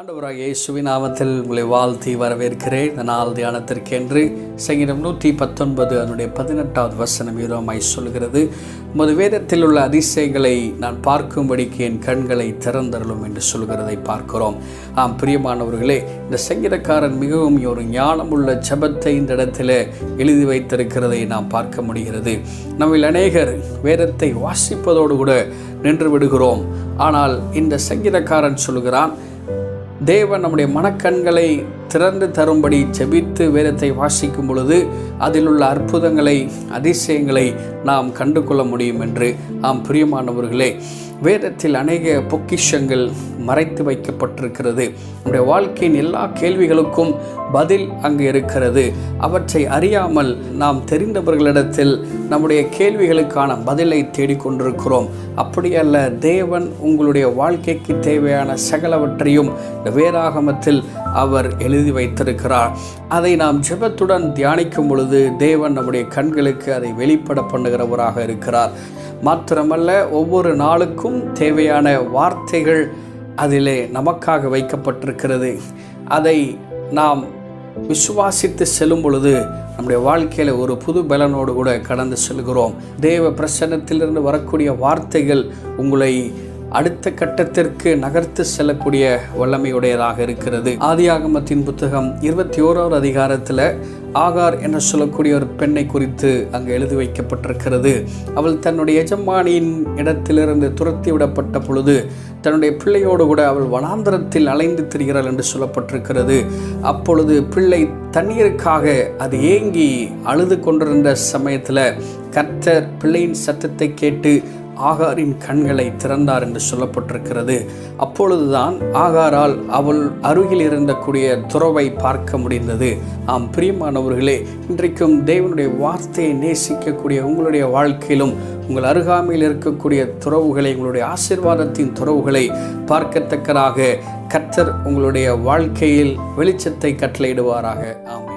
ஆண்டவராக இயேசுவின் நாமத்தில் உங்களை வாழ்த்தி வரவேற்கிறேன். இந்த நாள் தியானத்திற்கென்று சங்கீதம் நூற்றி பத்தொன்பது அதனுடைய பதினெட்டாவது வசனம் ஈரோமாய் சொல்கிறது உமது வேதத்தில் உள்ள அதிசயங்களை நான் பார்க்கும்படிக்கு என் கண்களை திறந்தருளும் என்று சொல்கிறதை பார்க்கிறோம். ஆம் பிரியமானவர்களே இந்த சங்கீதக்காரன் மிகவும் ஒரு ஞானமுள்ள ஜபத்தை இந்த இடத்துல எழுதி வைத்திருக்கிறதை நாம் பார்க்க முடிகிறது. நம்மில் அநேகர் வேதத்தை வாசிப்பதோடு கூட நின்று விடுகிறோம். ஆனால் இந்த சங்கீதக்காரன் சொல்கிறான் தேவன் நம்முடைய மனக்கண்களை திறந்து தரும்படி செபித்து வேதத்தை வாசிக்கும் பொழுது அதில் உள்ள அற்புதங்களை அதிசயங்களை நாம் கண்டுகொள்ள முடியும் என்று. ஆம் பிரியமானவர்களே வேதத்தில் அநேக பொக்கிஷங்கள் மறைத்து வைக்கப்பட்டிருக்கிறது. நம்முடைய வாழ்க்கையின் எல்லா கேள்விகளுக்கும் பதில் அங்கு இருக்கிறது. அவற்றை அறியாமல் நாம் தெரிந்தவர்களிடத்தில் நம்முடைய கேள்விகளுக்கான பதிலை தேடிக்கொண்டிருக்கிறோம் அப்படியல்ல தேவன் உங்களுடைய வாழ்க்கைக்கு தேவையான சகலவற்றையும் இந்த வேதாகமத்தில் அவர் எழுதி வைத்திருக்கிறார். அதை நாம் ஜெபத்துடன் தியானிக்கும் பொழுது தேவன் நம்முடைய கண்களுக்கு அதை வெளிப்பட பண்ணுகிறவராக இருக்கிறார். மாத்திரமல்ல ஒவ்வொரு நாளுக்கும் தேவையான வார்த்தைகள் அதிலே நமக்காக வைக்கப்பட்டிருக்கிறது. அதை நாம் விசுவாசித்து செல்லும் பொழுது நம்முடைய வாழ்க்கையில் ஒரு புது பலனோடு கூட கடந்து செல்கிறோம். தேவ பிரசன்னத்திலிருந்து வரக்கூடிய வார்த்தைகள் உங்களை அடுத்த கட்டத்திற்கு நகர்த்து செல்லக்கூடிய வல்லமையுடையதாக இருக்கிறது. ஆதியாகமத்தின் புத்தகம் இருபத்தி ஓராவது அதிகாரத்தில் ஆகார் என சொல்லக்கூடிய ஒரு பெண்ணை குறித்து அங்கு எழுதி வைக்கப்பட்டிருக்கிறது. அவள் தன்னுடைய எஜமானியின் இடத்திலிருந்து துரத்தி விடப்பட்ட பொழுது தன்னுடைய பிள்ளையோடு கூட அவள் வனாந்திரத்தில் அலைந்து திரிகிறாள் என்று சொல்லப்பட்டிருக்கிறது. அப்பொழுது பிள்ளை தண்ணீருக்காக அது ஏங்கி அழுது கொண்டிருந்த சமயத்தில் கர்த்தர் பிள்ளையின் சத்தத்தை கேட்டு ஆகாரின் கண்களை திறந்தார் என்று சொல்லப்பட்டிருக்கிறது. அப்பொழுதுதான் ஆகாரால் அவள் அருகில் இருந்தக்கூடிய துறவை பார்க்க முடிந்தது. ஆம் பிரியமானவர்களே இன்றைக்கும் தேவனுடைய வார்த்தையை நேசிக்கக்கூடிய உங்களுடைய வாழ்க்கையிலும் உங்கள் அருகாமையில் இருக்கக்கூடிய துறவுகளை உங்களுடைய ஆசிர்வாதத்தின் துறவுகளை பார்க்கத்தக்கதாக கர்த்தர் உங்களுடைய வாழ்க்கையில் வெளிச்சத்தை கட்டளையிடுவாராக. ஆம்.